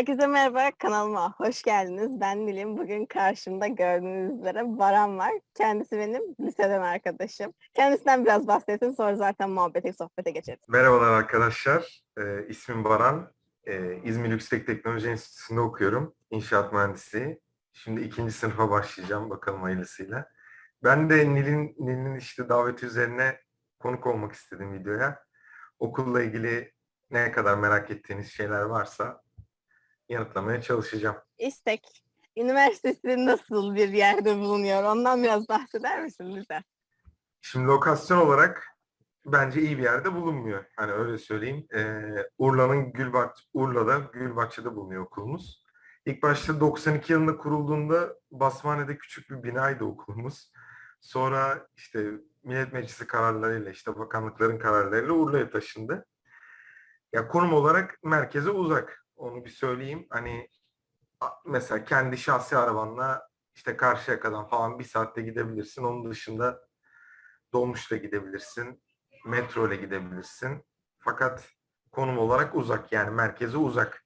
Herkese merhaba, kanalıma hoş geldiniz. Ben Nil'im. Bugün karşımda gördüğünüz üzere Baran var. Kendisi benim liseden arkadaşım. Kendisinden biraz bahsetsin, sonra zaten muhabbete, sohbete geçeriz. Merhabalar arkadaşlar. Ee, ismim Baran. Ee, İzmir Yüksek Teknoloji Enstitüsü'nde okuyorum. İnşaat mühendisliği. Şimdi ikinci sınıfa başlayacağım bakalım hayırlısıyla. Ben de Nil'in Nil'in işte daveti üzerine konuk olmak istedim videoya. Okulla ilgili ne kadar merak ettiğiniz şeyler varsa yanıtlamaya çalışacağım. İstek, üniversitesi nasıl bir yerde bulunuyor? Ondan biraz bahseder misin lütfen? Şimdi lokasyon olarak bence iyi bir yerde bulunmuyor. Hani öyle söyleyeyim. Ee, Urla'nın Gülbahçe, Urla'da Gülbahçe'de bulunuyor okulumuz. İlk başta 92 yılında kurulduğunda Basmane'de küçük bir binaydı okulumuz. Sonra işte Millet Meclisi kararlarıyla işte bakanlıkların kararlarıyla Urla'ya taşındı. Ya konum olarak merkeze uzak. Onu bir söyleyeyim. Hani mesela kendi şahsi arabanla işte Karşıyaka'dan falan bir saatte gidebilirsin. Onun dışında dolmuşla gidebilirsin, metro ile gidebilirsin. Fakat konum olarak uzak yani merkeze uzak.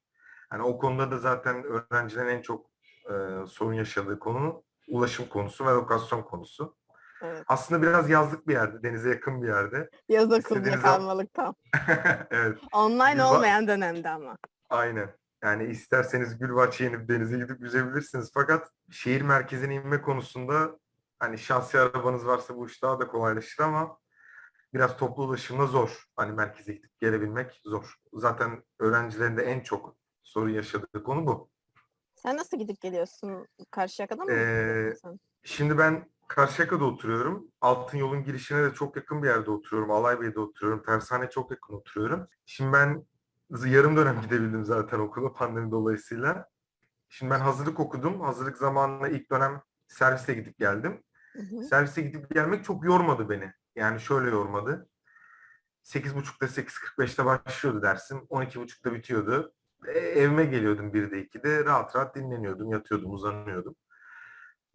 Hani o konuda da zaten öğrencilerin en çok e, sorun yaşadığı konu ulaşım konusu ve lokasyon konusu. Evet. Aslında biraz yazlık bir yerde, denize yakın bir yerde. Yaz okulunda kalmalık tam. evet, Online olmayan dönemde ama. Aynen. Yani isterseniz Gülbahçe'ye inip denize gidip yüzebilirsiniz. Fakat şehir merkezine inme konusunda hani şahsi arabanız varsa bu iş daha da kolaylaşır ama biraz toplu ulaşımda zor. Hani merkeze gidip gelebilmek zor. Zaten öğrencilerin de en çok sorun yaşadığı konu bu. Sen nasıl gidip geliyorsun? Karşıyaka'dan mı? Ee? Şimdi ben Karşıyaka'da oturuyorum. Altın yolun girişine de çok yakın bir yerde oturuyorum. Alaybey'de oturuyorum. Tersane'ye çok yakın oturuyorum. Şimdi ben yarım dönem gidebildim zaten okula pandemi dolayısıyla. Şimdi ben hazırlık okudum. Hazırlık zamanında ilk dönem servise gidip geldim. Hı hı. Servise gidip gelmek çok yormadı beni. Yani şöyle yormadı. 8.30'da 8.45'te başlıyordu dersim. 12.30'da bitiyordu. E, evime geliyordum 1'de 2'de. Rahat rahat dinleniyordum, yatıyordum, uzanıyordum.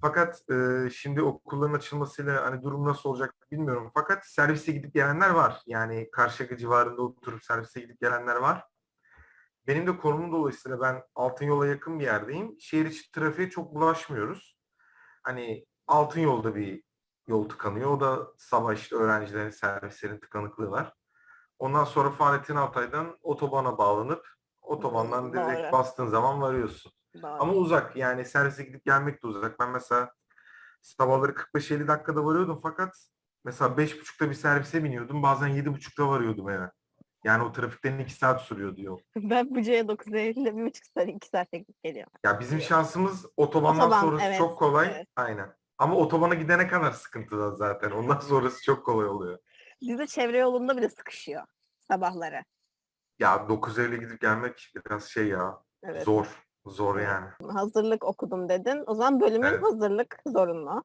Fakat e, şimdi okulların açılmasıyla hani durum nasıl olacak bilmiyorum. Fakat servise gidip gelenler var. Yani Karşıyaka civarında oturup servise gidip gelenler var. Benim de konumum dolayısıyla ben Altın Yol'a yakın bir yerdeyim. Şehir içi trafiğe çok bulaşmıyoruz. Hani Altın Yol'da bir yol tıkanıyor. O da sabah işte öğrencilerin, servislerin tıkanıklığı var. Ondan sonra Fahrettin Altay'dan otobana bağlanıp otobandan Doğru. direkt bastığın zaman varıyorsun. Doğru. Ama uzak yani servise gidip gelmek de uzak. Ben mesela sabahları 45-50 dakikada varıyordum fakat mesela 5.30'da bir servise biniyordum. Bazen 7.30'da varıyordum eve. Yani o trafikten 2 saat sürüyordu yol. Ben Buca'ya 9 Eylül'de bir buçuk saat, iki saate gidip geliyorum. Ya bizim şansımız otobandan Otoban, sonrası evet, çok kolay. evet. Aynen. Ama otobana gidene kadar sıkıntıda zaten. Ondan sonrası çok kolay oluyor. Bizde çevre yolunda bile sıkışıyor sabahları. Ya 9 Eylül'e gidip gelmek biraz şey ya. Evet. Zor. Zor yani. Hazırlık okudum dedin. O zaman bölümün Evet. hazırlık zorunlu.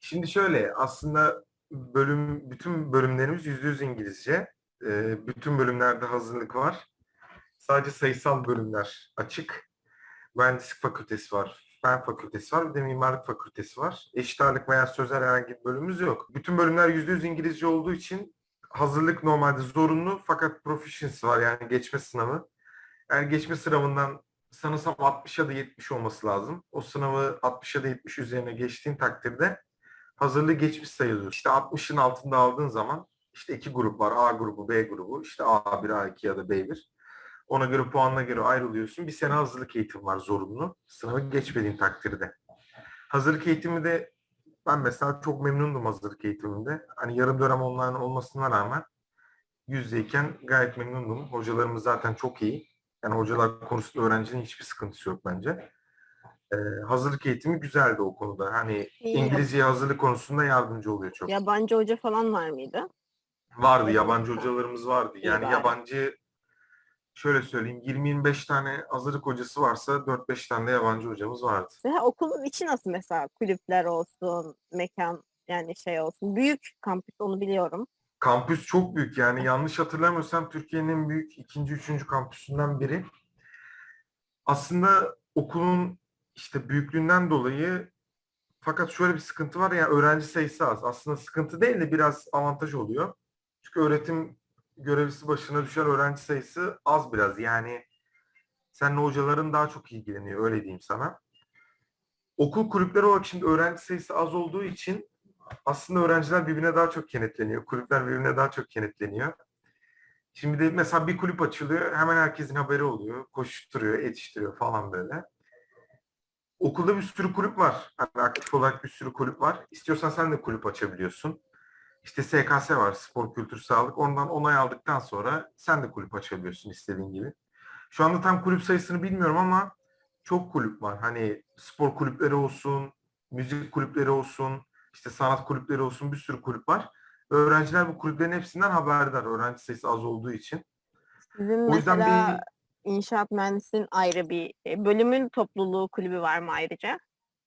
Şimdi şöyle aslında bölüm bütün bölümlerimiz %100 İngilizce. Ee, bütün bölümlerde hazırlık var. Sadece sayısal bölümler açık. Mühendislik fakültesi var. Fen fakültesi var. Bir de mimarlık fakültesi var. Eşit ağırlık veya sözel herhangi bir bölümümüz yok. Bütün bölümler %100 İngilizce olduğu için hazırlık normalde zorunlu fakat proficiency var yani geçme sınavı. Eğer geçme sınavından sanırsam 60 ya da 70 olması lazım. O sınavı 60 ya da 70 üzerine geçtiğin takdirde hazırlığı geçmiş sayılıyor. İşte 60'ın altında aldığın zaman işte iki grup var. A grubu, B grubu. İşte A1, A2 ya da B1. Ona göre puanına göre ayrılıyorsun. Bir sene hazırlık eğitimi var zorunlu. Sınavı geçmediğin takdirde. Hazırlık eğitimi de ben mesela çok memnundum hazırlık eğitiminde. Hani yarım dönem online olmasına rağmen yüz yüzeyken gayet memnundum. Hocalarımız zaten çok iyi. Yani hocalar konusunda öğrencinin hiçbir sıkıntısı yok bence. Ee, hazırlık eğitimi güzeldi o konuda. Hani İyi. İngilizceye hazırlık konusunda yardımcı oluyor çok. Yabancı hoca falan var mıydı? Vardı, yabancı hocalarımız vardı. Yani bari. yabancı şöyle söyleyeyim 20-25 tane hazırlık hocası varsa 4-5 tane de yabancı hocamız vardı. Ve okulun içi nasıl mesela? Kulüpler olsun, mekan yani şey olsun. Büyük kampüs onu biliyorum. Kampüs çok büyük yani yanlış hatırlamıyorsam Türkiye'nin en büyük ikinci, üçüncü kampüsünden biri. Aslında okulun işte büyüklüğünden dolayı fakat şöyle bir sıkıntı var ya öğrenci sayısı az. Aslında sıkıntı değil de biraz avantaj oluyor. Çünkü öğretim görevlisi başına düşen öğrenci sayısı az biraz. Yani Seninle hocaların daha çok ilgileniyor öyle diyeyim sana. Okul kulüpleri olarak şimdi öğrenci sayısı az olduğu için aslında öğrenciler birbirine daha çok kenetleniyor. Kulüpler birbirine daha çok kenetleniyor. Şimdi de mesela bir kulüp açılıyor hemen herkesin haberi oluyor. Koşturuyor, yetiştiriyor falan böyle. Okulda bir sürü kulüp var. Hani aktif olarak bir sürü kulüp var. İstiyorsan sen de kulüp açabiliyorsun. İşte SKS var, spor kültür sağlık. Ondan onay aldıktan sonra sen de kulüp açabiliyorsun istediğin gibi. Şu anda tam kulüp sayısını bilmiyorum ama çok kulüp var. Hani spor kulüpleri olsun, müzik kulüpleri olsun, işte sanat kulüpleri olsun bir sürü kulüp var. Öğrenciler bu kulüplerin hepsinden haberdar. Öğrenci sayısı az olduğu için. Sizin O yüzden mesela inşaat mühendisliğinin ayrı bir e, bölümün topluluğu kulübü var mı ayrıca?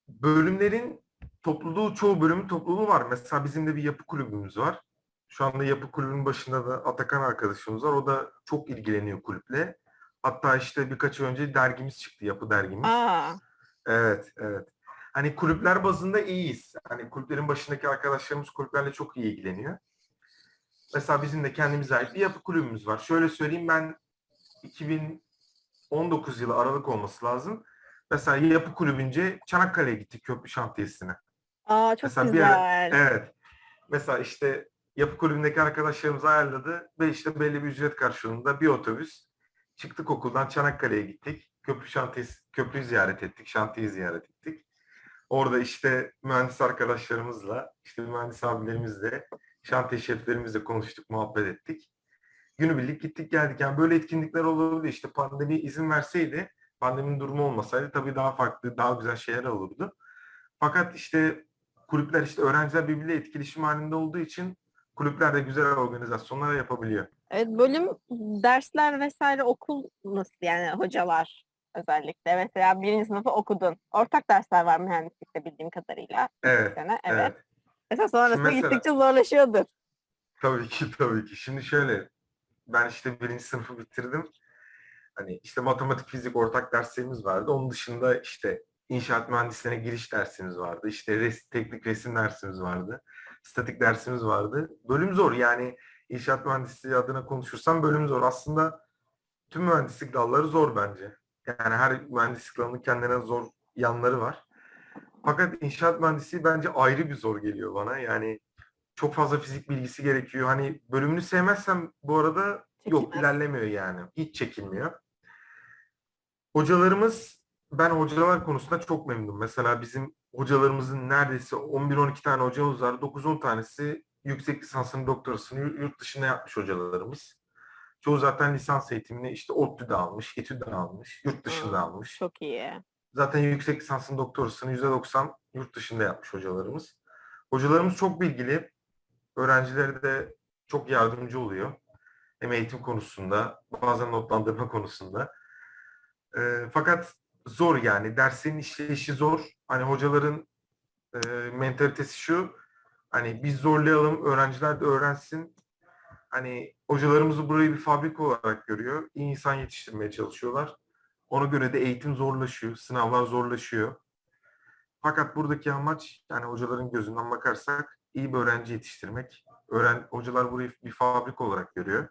bölümlerin topluluğu, çoğu bölümün topluluğu var. Mesela bizim de bir yapı kulübümüz var. Şu anda yapı kulübünün başında da Atakan arkadaşımız var. O da çok ilgileniyor kulüple. Hatta işte birkaç ay önce dergimiz çıktı, yapı dergimiz. Aa, Evet, evet. Hani kulüpler bazında iyiyiz. Hani kulüplerin başındaki arkadaşlarımız kulüplerle çok iyi ilgileniyor. Mesela bizim de kendimize ait bir yapı kulübümüz var. Şöyle söyleyeyim ben 2019 yılı Aralık olması lazım. Mesela yapı kulübünce Çanakkale'ye gittik köprü şantiyesine. Aa çok Mesela bir güzel. ara- Evet. Mesela işte yapı kulübündeki arkadaşlarımız ayarladı ve işte belli bir ücret karşılığında bir otobüs çıktık okuldan Çanakkale'ye gittik. Köprü şantiyesi, köprüyü ziyaret ettik, şantiyeyi ziyaret ettik. Orada işte mühendis arkadaşlarımızla, işte mühendis abilerimizle, şantiye şeflerimizle konuştuk, muhabbet ettik. Günübirlik gittik geldik. Yani böyle etkinlikler olurdu. İşte pandemi izin verseydi, pandeminin durumu olmasaydı tabii daha farklı, daha güzel şeyler olurdu. Fakat işte kulüpler işte öğrenciler birbiriyle etkileşim halinde olduğu için kulüpler de güzel organizasyonlar yapabiliyor. Evet, bölüm dersler vesaire okul nasıl yani hocalar özellikle. Mesela birinci sınıfı okudun. Ortak dersler var mühendislikte bildiğim kadarıyla. Evet, Sene, evet. evet. Mesela sonrasında Mesela- gittikçe zorlaşıyordur. Tabii ki, tabii ki. Şimdi şöyle, ben işte birinci sınıfı bitirdim. Hani işte matematik, fizik ortak derslerimiz vardı. Onun dışında işte inşaat mühendisliğine giriş dersimiz vardı. İşte res, teknik resim dersimiz vardı. Statik dersimiz vardı. Bölüm zor yani inşaat mühendisliği adına konuşursam bölüm zor. Aslında tüm mühendislik dalları zor bence. Yani her mühendislik dalının kendine zor yanları var. Fakat inşaat mühendisliği bence ayrı bir zor geliyor bana. Yani çok fazla fizik bilgisi gerekiyor. Hani bölümünü sevmezsem bu arada yok Çekilmez. ilerlemiyor yani. Hiç çekilmiyor. Hocalarımız ben hocalar konusunda çok memnunum. Mesela bizim hocalarımızın neredeyse 11-12 tane hocamız var. 9-10 tanesi yüksek lisansını, doktorasını yurt dışında yapmış hocalarımız. Çoğu zaten lisans eğitimini işte ODTÜ'de almış, ETÜ'de almış, yurt dışında Aa, almış. Çok iyi. Zaten yüksek lisansın doktorasını %90 yurt dışında yapmış hocalarımız. Hocalarımız çok bilgili. Öğrencilere de çok yardımcı oluyor. Hem eğitim konusunda, bazen notlandırma konusunda. Ee, fakat zor yani. Derslerin işleyişi zor. Hani hocaların e, mentalitesi şu. Hani biz zorlayalım, öğrenciler de öğrensin. Hani hocalarımızı burayı bir fabrika olarak görüyor. İyi insan yetiştirmeye çalışıyorlar. Ona göre de eğitim zorlaşıyor, sınavlar zorlaşıyor. Fakat buradaki amaç yani hocaların gözünden bakarsak iyi bir öğrenci yetiştirmek. Öğren hocalar burayı bir fabrika olarak görüyor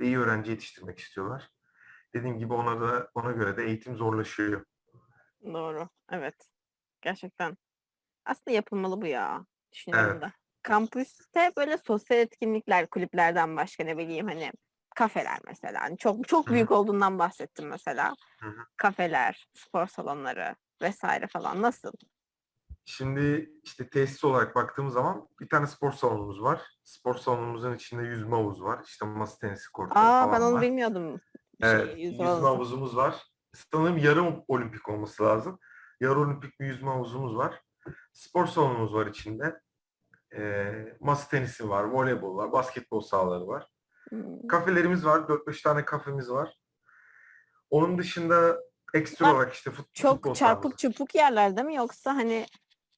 ve iyi öğrenci yetiştirmek istiyorlar. Dediğim gibi ona da ona göre de eğitim zorlaşıyor. Doğru. Evet. Gerçekten. Aslında yapılmalı bu ya. Düşünüyorum Evet. da. Kampüste böyle sosyal etkinlikler kulüplerden başka ne bileyim hani kafeler mesela. Hani çok çok Hı hı. büyük olduğundan bahsettim mesela. Hı hı. Kafeler, spor salonları vesaire falan nasıl? Şimdi işte tesis olarak baktığımız zaman bir tane spor salonumuz var. Spor salonumuzun içinde yüzme havuzu var. İşte masa tenisi kortları Aa falan ben onu var. bilmiyordum. Şey, Evet, yüzme yüzme havuzu. havuzumuz var. Sanırım yarım olimpik olması lazım. Yarı olimpik bir yüzme havuzumuz var. Spor salonumuz var içinde. Ee, masa tenisi var, voleybol var, basketbol sahaları var. Hmm. Kafelerimiz var, 4-5 tane kafemiz var. Onun dışında ekstra Bunlar olarak işte fut, futbol Çok çarpık çırpık yerlerde mi yoksa hani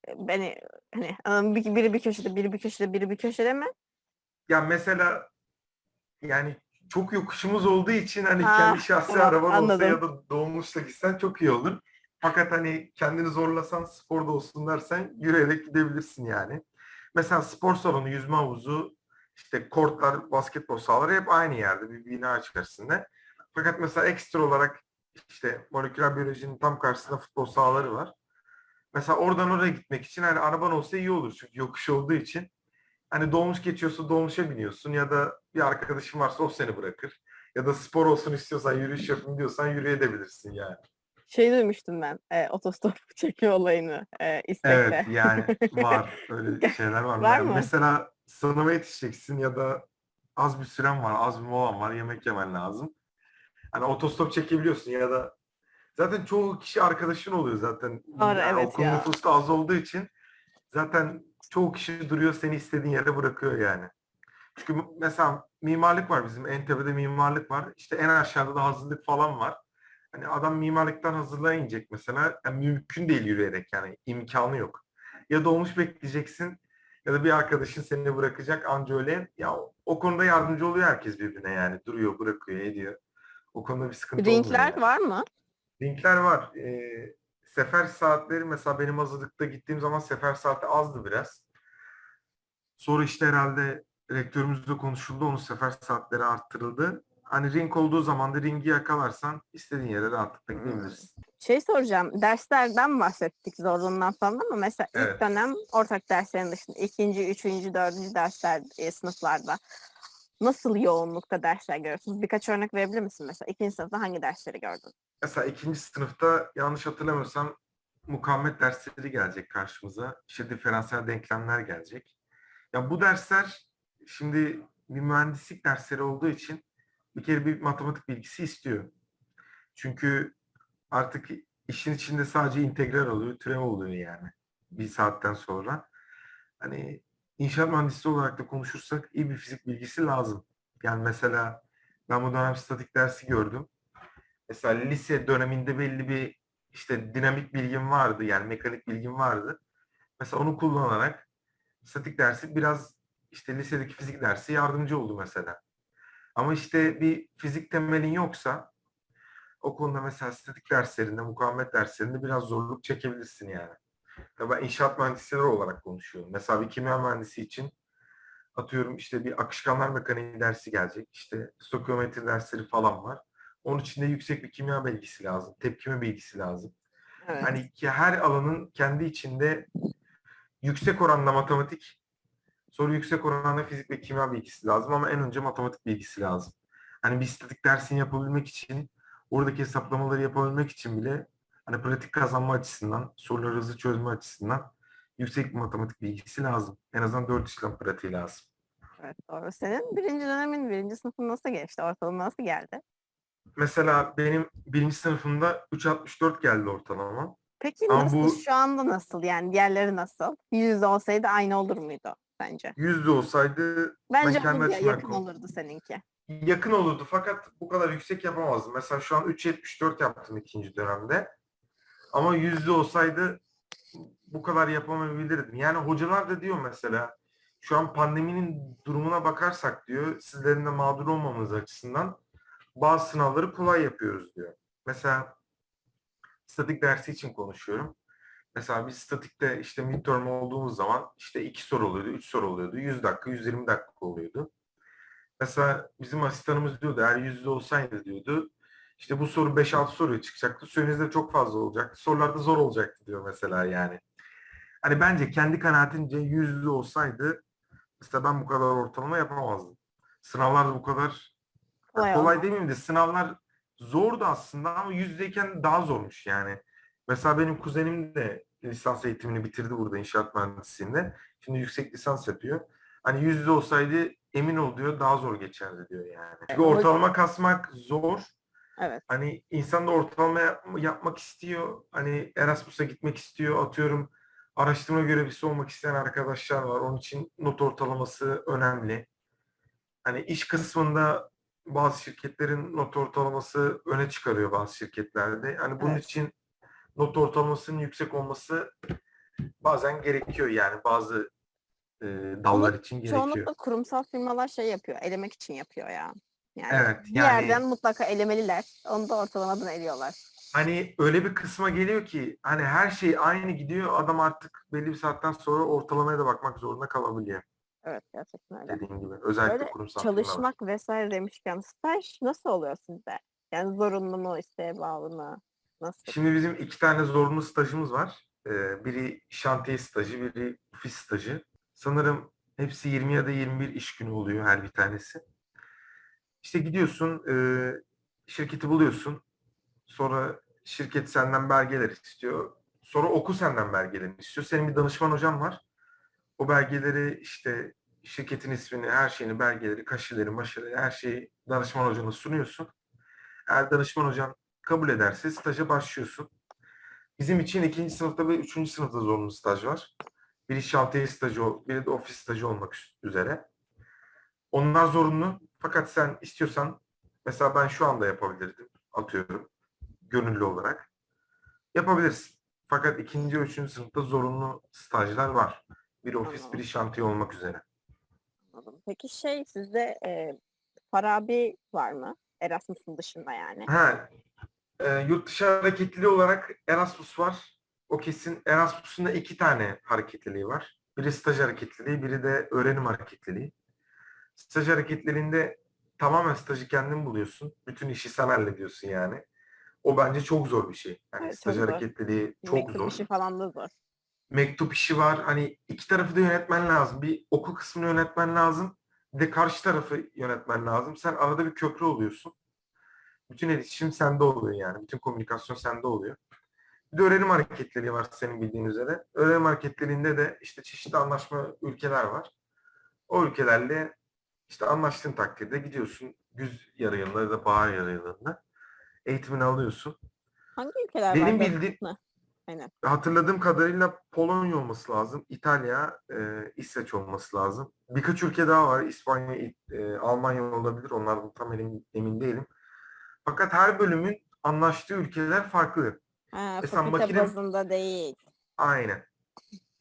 e, beni hani? Bir- biri bir köşede, biri bir köşede, biri bir köşede mi? Ya mesela yani çok yokuşumuz olduğu için hani Ha, kendi şahsi tamam, araban olsa anladım. ya da dolmuşla gitsen çok iyi olur. Fakat hani kendini zorlasan sporda olsun dersen yürüyerek gidebilirsin yani. Mesela spor salonu, yüzme havuzu, işte kortlar, basketbol sahaları hep aynı yerde bir bina içerisinde. Fakat mesela ekstra olarak işte moleküler biyolojinin tam karşısında futbol sahaları var. Mesela oradan oraya gitmek için hani araban olsa iyi olur çünkü yokuş olduğu için. Hani dolmuş geçiyorsa dolmuşa biniyorsun ya da bir arkadaşın varsa o seni bırakır. Ya da spor olsun istiyorsan, yürüyüş yapayım diyorsan yürüyebilirsin yani. Şey duymuştum ben, e, otostop çekiyor olayını e, istekle. Evet yani var öyle şeyler var. Var Yani mı? Mesela sınava yetişeceksin ya da az bir süren var, az bir molan var, yemek yemen lazım. Hani otostop çekebiliyorsun ya da zaten çoğu kişi arkadaşın oluyor zaten. Doğru, Yani evet okul ya. nüfusu az olduğu için zaten çoğu kişi duruyor seni istediğin yere bırakıyor yani. Çünkü mesela mimarlık var bizim en tepede mimarlık var. İşte en aşağıda da hazırlık falan var. Hani adam mimarlıktan hazırlığa inecek mesela. Yani mümkün değil yürüyerek yani imkanı yok. Ya dolmuş bekleyeceksin ya da bir arkadaşın seni bırakacak anca öyle. Ya o konuda yardımcı oluyor herkes birbirine yani. Duruyor, bırakıyor, ediyor. O konuda bir sıkıntı olmuyor. Ringler yani. var mı? Linkler var. Ee, sefer saatleri mesela benim hazırlıkta gittiğim zaman sefer saati azdı biraz. Sonra işte herhalde rektörümüzle konuşuldu. Onun sefer saatleri arttırıldı. Hani ring olduğu zaman da ringi yakalarsan istediğin yere rahatlıkla gidebilirsin. Şey soracağım, derslerden bahsettik zorluğundan falan ama mesela ilk Evet. dönem ortak derslerin dışında ikinci, üçüncü, dördüncü dersler e, sınıflarda nasıl yoğunlukta dersler görüyorsunuz? Birkaç örnek verebilir misin mesela? İkinci sınıfta hangi dersleri gördün? Mesela ikinci sınıfta yanlış hatırlamıyorsam mukavemet dersleri gelecek karşımıza. İşte diferansiyel denklemler gelecek. Ya bu dersler şimdi bir mühendislik dersleri olduğu için bir kere bir matematik bilgisi istiyor. Çünkü artık işin içinde sadece integral oluyor, türev oluyor yani bir saatten sonra. Hani inşaat mühendisliği olarak da konuşursak iyi bir fizik bilgisi lazım. Yani mesela ben bu dönem statik dersi gördüm mesela lise döneminde belli bir işte dinamik bilgim vardı yani mekanik bilgim vardı. Mesela onu kullanarak statik dersi biraz işte lisedeki fizik dersi yardımcı oldu mesela. Ama işte bir fizik temelin yoksa o konuda mesela statik derslerinde, mukavemet derslerinde biraz zorluk çekebilirsin yani. Ya ben inşaat mühendisleri olarak konuşuyorum. Mesela bir kimya mühendisi için atıyorum işte bir akışkanlar mekaniği dersi gelecek. İşte stokiyometri dersleri falan var. Onun için de yüksek bir kimya bilgisi lazım. Tepkime bilgisi lazım. Evet. Hani ki her alanın kendi içinde yüksek oranda matematik, sonra yüksek oranda fizik ve kimya bilgisi lazım ama en önce matematik bilgisi lazım. Hani bir statik dersini yapabilmek için, oradaki hesaplamaları yapabilmek için bile hani pratik kazanma açısından, soruları hızlı çözme açısından yüksek bir matematik bilgisi lazım. En azından dört işlem pratiği lazım. Evet doğru. Senin birinci dönemin, birinci sınıfın nasıl geçti? Ortalama nasıl geldi? Mesela benim birinci sınıfımda 3.64 geldi ortalama. Peki Ama nasıl bu- şu anda nasıl? Yani diğerleri nasıl? Yüzde olsaydı aynı olur muydu bence? Yüzde olsaydı Bence kendi olurdu ya, açımdan yakın olurdu seninki. yakın olurdu fakat bu kadar yüksek yapamazdım. Mesela şu an 3.74 yaptım ikinci dönemde. Ama yüzde olsaydı bu kadar yapamayabilirdim. Yani hocalar da diyor mesela şu an pandeminin durumuna bakarsak diyor sizlerin de mağdur olmamanız açısından bazı sınavları kolay yapıyoruz diyor. Mesela statik dersi için konuşuyorum. Mesela biz statikte işte midterm olduğumuz zaman işte iki soru oluyordu, üç soru oluyordu. 100 dakika, 120 dakika oluyordu. Mesela bizim asistanımız diyordu eğer yüzde olsaydı diyordu. İşte bu soru 5-6 soruya çıkacaktı. Süreniz de çok fazla olacaktı. Sorular da zor olacaktı diyor mesela yani. Hani bence kendi kanaatince yüzde olsaydı mesela ben bu kadar ortalama yapamazdım. Sınavlar da bu kadar Kolay kolay, olmaz. demeyeyim de sınavlar zordu aslında ama yüzdeyken daha zormuş yani. Mesela benim kuzenim de lisans eğitimini bitirdi burada inşaat mühendisliğinde. Şimdi yüksek lisans yapıyor. Hani yüzde olsaydı emin ol diyor daha zor geçerdi diyor yani. Çünkü ama- ortalama kasmak zor. Evet. Hani insan da ortalama yap- yapmak istiyor. Hani Erasmus'a gitmek istiyor. Atıyorum araştırma görevlisi olmak isteyen arkadaşlar var. Onun için not ortalaması önemli. Hani iş kısmında bazı şirketlerin not ortalaması öne çıkarıyor bazı şirketlerde. Hani bunun Evet. için not ortalamasının yüksek olması bazen gerekiyor yani bazı e, dallar için gerekiyor. Çoğunlukla kurumsal firmalar şey yapıyor, elemek için yapıyor ya. Yani Evet, bir yani- yerden mutlaka elemeliler. Onu da ortalamadan eliyorlar. hani öyle bir kısma geliyor ki hani her şey aynı gidiyor adam artık belli bir saatten sonra ortalamaya da bakmak zorunda kalabiliyor Evet gerçekten öyle. dediğin gibi. Özellikle Böyle kurumsal firmalar. çalışmak vesaire demişken staj nasıl oluyor sizde? Yani zorunlu mu, isteğe bağlı mı? Nasıl? Şimdi bizim iki tane zorunlu stajımız var. Ee, biri şantiye stajı, biri ofis stajı. Sanırım hepsi 20 ya da 21 iş günü oluyor her bir tanesi. İşte gidiyorsun, e, şirketi buluyorsun. Sonra şirket senden belgeler istiyor. Sonra okul senden belgelerini istiyor. Senin bir danışman hocan var. O belgeleri işte şirketin ismini, her şeyini, belgeleri, kaşeleri, maşeleri, her şeyi danışman hocana sunuyorsun. Eğer danışman hocan kabul ederse staja başlıyorsun. Bizim için ikinci sınıfta ve üçüncü sınıfta zorunlu staj var. Biri şantiye stajı, biri de ofis stajı olmak üzere. Onlar zorunlu. Fakat sen istiyorsan, mesela ben şu anda yapabilirdim, atıyorum, gönüllü olarak. Yapabilirsin. Fakat ikinci ve üçüncü sınıfta zorunlu stajlar var. Biri ofis, Anladım. biri şantiye olmak üzere. Anladım. Peki şey sizde e, Farabi var mı? Erasmus'un dışında yani. Ha, e, yurt dışı hareketliliği olarak Erasmus var. O kesin. Erasmus'un da iki tane hareketliliği var. Biri staj hareketliliği, biri de öğrenim hareketliliği. Staj hareketliliğinde tamamen stajı kendin buluyorsun. Bütün işi sen hallediyorsun yani. O bence çok zor bir şey. Yani Evet, çok staj zor. hareketliliği çok Mektup zor. işi falan da zor. Mektup işi var. Hani iki tarafı da yönetmen lazım. Bir okul kısmını yönetmen lazım. Bir de karşı tarafı yönetmen lazım. Sen arada bir köprü oluyorsun. Bütün iletişim sende oluyor yani. Bütün komünikasyon sende oluyor. Bir de öğrenim hareketleri var senin bildiğin üzere. Öğrenim hareketlerinde de işte çeşitli anlaşma ülkeler var. O ülkelerle işte anlaştığın takdirde gidiyorsun güz yarı yılında ya da bahar yarı yılında eğitimini alıyorsun. Hangi ülkeler Benim var? bildiğim Mı? Aynen. hatırladığım kadarıyla Polonya olması lazım, İtalya, e, İsveç olması lazım. Birkaç ülke daha var. İspanya, e, Almanya olabilir. Onlardan tam emin, emin değilim. Fakat her bölümün anlaştığı ülkeler farklı. Ha, Mesela makine- bazında değil. Aynen.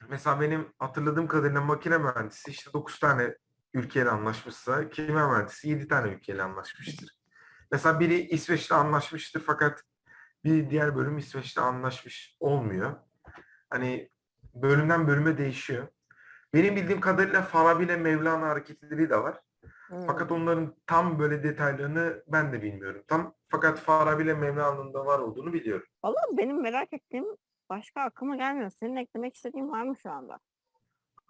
Mesela benim hatırladığım kadarıyla makine mühendisi işte 9 tane ülkeyle anlaşmışsa kimya mühendisi 7 tane ülkeyle anlaşmıştır. Mesela biri İsveç'le anlaşmıştır fakat bir diğer bölüm İsveç'le anlaşmış olmuyor. Hani bölümden bölüme değişiyor. Benim bildiğim kadarıyla Farabi ile Mevlana hareketleri de var. Hmm. Fakat onların tam böyle detaylarını ben de bilmiyorum. Tam fakat Farabi ile Mevlana'nın da var olduğunu biliyorum. Vallahi benim merak ettiğim başka aklıma gelmiyor. Senin eklemek istediğin var mı şu anda?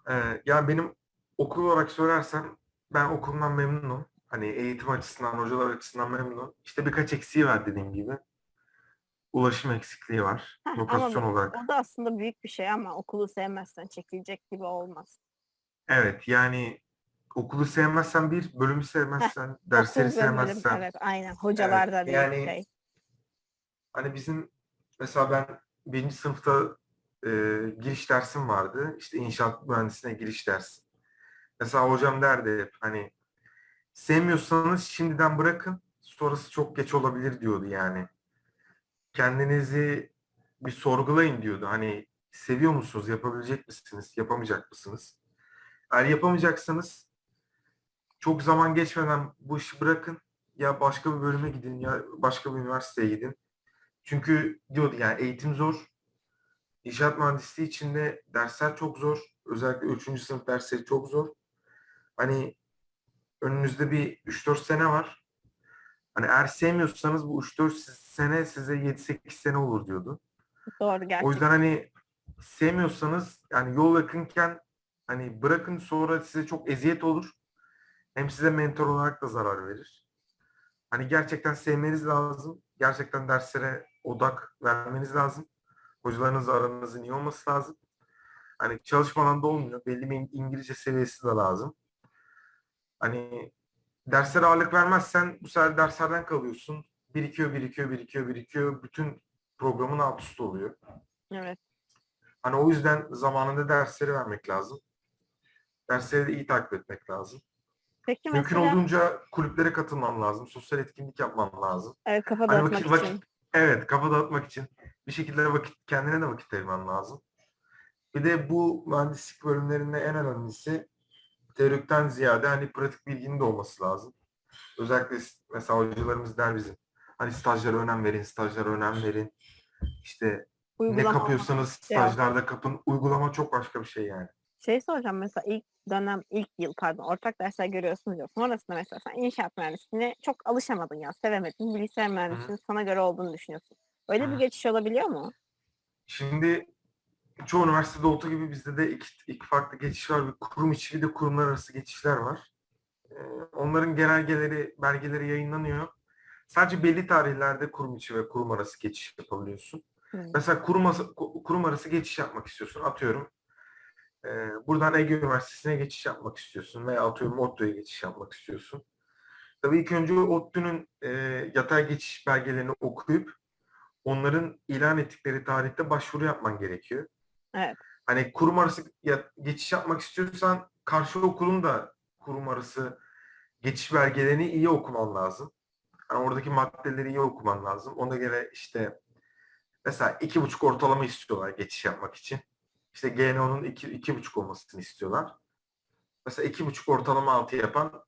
Ee, yani benim okul olarak söylersem ben okulumdan memnunum. Hani eğitim açısından, hocalar açısından memnunum. İşte birkaç eksiği var dediğim gibi. Ulaşım eksikliği var. Heh, Lokasyon ama olarak. o da aslında büyük bir şey ama okulu sevmezsen çekilecek gibi olmaz. Evet yani okulu sevmezsen bir, bölümü sevmezsen, dersleri Okul ve bölüm, sevmezsen. Evet aynen. Hocalar da Evet, büyük yani- şey. Hani bizim mesela ben birinci sınıfta e, giriş dersim vardı. İşte inşaat mühendisliğine giriş dersi. Mesela hocam derdi hep hani sevmiyorsanız şimdiden bırakın sonrası çok geç olabilir diyordu yani. Kendinizi bir sorgulayın diyordu. Hani seviyor musunuz? Yapabilecek misiniz? Yapamayacak mısınız? Eğer yapamayacaksanız çok zaman geçmeden bu işi bırakın. Ya başka bir bölüme gidin ya başka bir üniversiteye gidin. Çünkü diyordu yani eğitim zor. İnşaat mühendisliği içinde dersler çok zor. Özellikle 3. sınıf dersleri çok zor. Hani önünüzde bir 3-4 sene var. Hani eğer sevmiyorsanız bu 3-4 sene size 7-8 sene olur diyordu. Doğru O gerçekten. yüzden hani sevmiyorsanız yani yol yakınken hani bırakın sonra size çok eziyet olur. Hem size mentor olarak da zarar verir. Hani gerçekten sevmeniz lazım. Gerçekten derslere odak vermeniz lazım. Hocalarınızla aranızın iyi olması lazım. Hani çalışma alanında olmuyor. Belli bir İngilizce seviyesi de lazım. Hani derslere ağırlık vermezsen bu sefer derslerden kalıyorsun. Birikiyor, birikiyor, birikiyor, birikiyor. Bütün programın alt üst oluyor. Evet. Hani o yüzden zamanında dersleri vermek lazım. Dersleri de iyi takip etmek lazım. Peki Mümkün mesela olduğunca kulüplere katılman lazım. Sosyal etkinlik yapman lazım. evet, kafa Hani dağıtmak vakit, için. vakit, evet kafa dağıtmak için bir şekilde vakit kendine de vakit ayırman lazım. Bir de bu mühendislik bölümlerinde en önemlisi teorikten ziyade hani pratik bilginin de olması lazım. Özellikle mesela hocalarımız der bizim. Hani stajlara önem verin, stajlara önem verin. İşte ne Uygulama. kapıyorsanız Şey yap. stajlarda kapın. Uygulama çok başka bir şey yani. Şey soracağım mesela ilk dönem, ilk yıl pardon ortak dersler görüyorsunuz ya. Sonrasında mesela sen inşaat mühendisliğine çok alışamadın ya, sevemedin. Bilgisayar mühendisliğinin sana göre olduğunu düşünüyorsun. Öyle bir Hı. geçiş olabiliyor mu? Şimdi çoğu üniversitede olduğu gibi bizde de iki, iki farklı geçiş var. Bir kurum içi bir de kurumlar arası geçişler var. Ee, Onların genelgeleri, belgeleri yayınlanıyor. Sadece belli tarihlerde kurum içi ve kurum arası geçiş yapabiliyorsun. Hı. Mesela kurum, kurum arası geçiş yapmak istiyorsun. Atıyorum. e, buradan Ege Üniversitesi'ne geçiş yapmak istiyorsun veya atıyorum ODTÜ'ye geçiş yapmak istiyorsun. Tabii ilk önce ODTÜ'nün e, yatay geçiş belgelerini okuyup onların ilan ettikleri tarihte başvuru yapman gerekiyor. Evet. Hani kurum arası geçiş yapmak istiyorsan karşı okulun da kurum arası geçiş belgelerini iyi okuman lazım. Yani oradaki maddeleri iyi okuman lazım. Ona göre işte mesela iki buçuk ortalama istiyorlar geçiş yapmak için. İşte GNO'nun iki, iki buçuk olmasını istiyorlar. Mesela iki buçuk ortalama altı yapan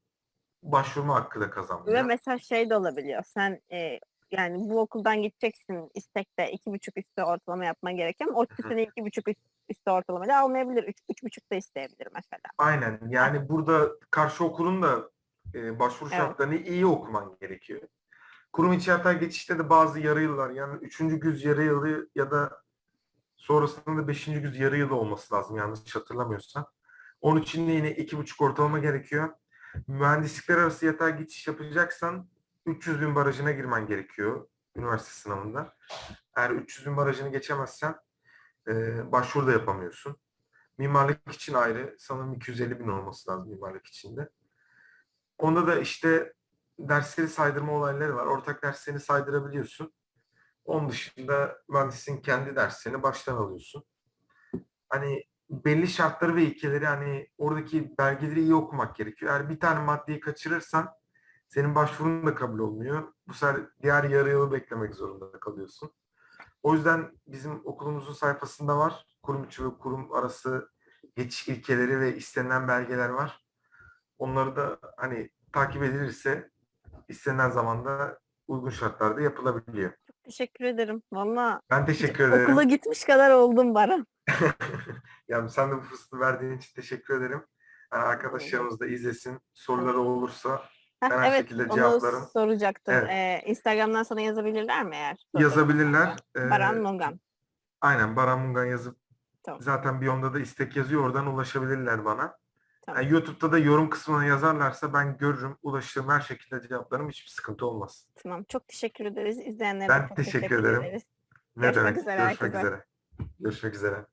başvurma hakkı da Ve kazanmıyor. mesela şey de olabiliyor. Sen e, yani bu okuldan gideceksin istekte iki buçuk üstü ortalama yapman gereken o seni iki buçuk üst- üstü ortalamayla almayabilir. Üç, üç buçuk da isteyebilir mesela. Aynen. Yani burada karşı okulun da e, başvuru Evet. şartlarını iyi okuman gerekiyor. Kurum içi yatay geçişte de bazı yarı yıllar yani üçüncü güz yarı yılı ya da sonrasında da beşinci güz yarı yılı olması lazım yanlış hatırlamıyorsam. Onun için de yine iki buçuk ortalama gerekiyor. Mühendislikler arası yatay geçiş yapacaksan 300 bin barajına girmen gerekiyor üniversite sınavında. Eğer 300 bin barajını geçemezsen e, başvuru da yapamıyorsun. Mimarlık için ayrı. Sanırım 250 bin olması lazım mimarlık içinde. Onda da işte dersleri saydırma olayları var. Ortak derslerini saydırabiliyorsun. Onun dışında mühendisliğin kendi derslerini baştan alıyorsun. Hani belli şartları ve ilkeleri hani oradaki belgeleri iyi okumak gerekiyor. Eğer bir tane maddeyi kaçırırsan senin başvurun da kabul olmuyor. Bu sefer diğer yarı yılı beklemek zorunda kalıyorsun. O yüzden bizim okulumuzun sayfasında var. Kurum içi ve kurum arası geçiş ilkeleri ve istenilen belgeler var. Onları da hani takip edilirse istenilen zamanda uygun şartlarda yapılabiliyor. Çok teşekkür ederim. Valla Ben teşekkür ederim. okula gitmiş kadar oldum Baran. yani sen de bu fırsatı verdiğin için teşekkür ederim. Yani arkadaşlarımız da izlesin. Soruları olursa Heh, her evet şekilde onu cevaplarım. soracaktım. Evet. Ee, Instagram'dan sana yazabilirler mi eğer? yazabilirler. Ee, Baran Mongan. Aynen Baran Mungan yazıp Tamam. zaten biyomda da istek yazıyor. Oradan ulaşabilirler bana. Tamam. Yani YouTube'da da yorum kısmına yazarlarsa ben görürüm. Ulaşırım her şekilde cevaplarım. Hiçbir sıkıntı olmaz. Tamam. Çok teşekkür ederiz. İzleyenlere Ben çok teşekkür teşekkür ederim. ederiz. Ne Görüşmek demek? üzere Görüşmek herkese. üzere. Görüşmek üzere.